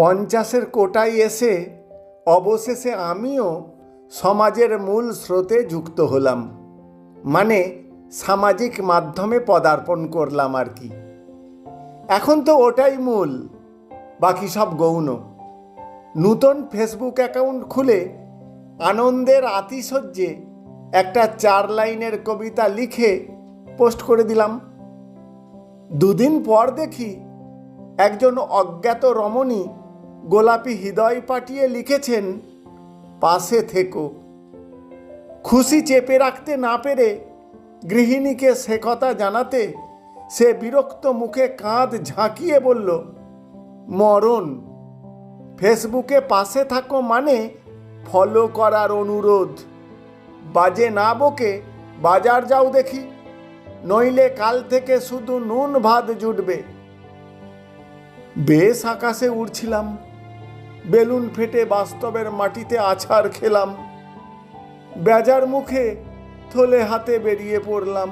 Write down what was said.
পঞ্চাশের কোটায় এসে অবশেষে আমিও সমাজের মূল স্রোতে যুক্ত হলাম। মানে সামাজিক মাধ্যমে পদার্পণ করলাম আর কি। এখন তো ওটাই মূল, বাকি সব গৌণ। নূতন ফেসবুক অ্যাকাউন্ট খুলে আনন্দের আতিশয্যে একটা চার লাইনের কবিতা লিখে পোস্ট করে দিলাম। দুদিন পর দেখি একজন অজ্ঞাত রমণী গোলাপি হৃদয় পাঠিয়ে লিখেছেন, পাশে থেকো। খুশি চেপে রাখতে না পেরে গৃহিণীকে সে কথা জানাতে সে বিরক্ত মুখে কাঁধ ঝাঁকিয়ে বলল, মরণ, ফেসবুকে পাশে থাকো মানে ফলো করার অনুরোধ। বাজে না বকে বাজার যাও দেখি, নইলে কাল থেকে শুধু নুন ভাত জুটবে। বেশ আকাশে উড়ছিলাম। বেলুন ফেটে বাস্তবের মাটিতে আছার খেলাম। বেজার মুখে থলে হাতে বেরিয়ে পড়লাম।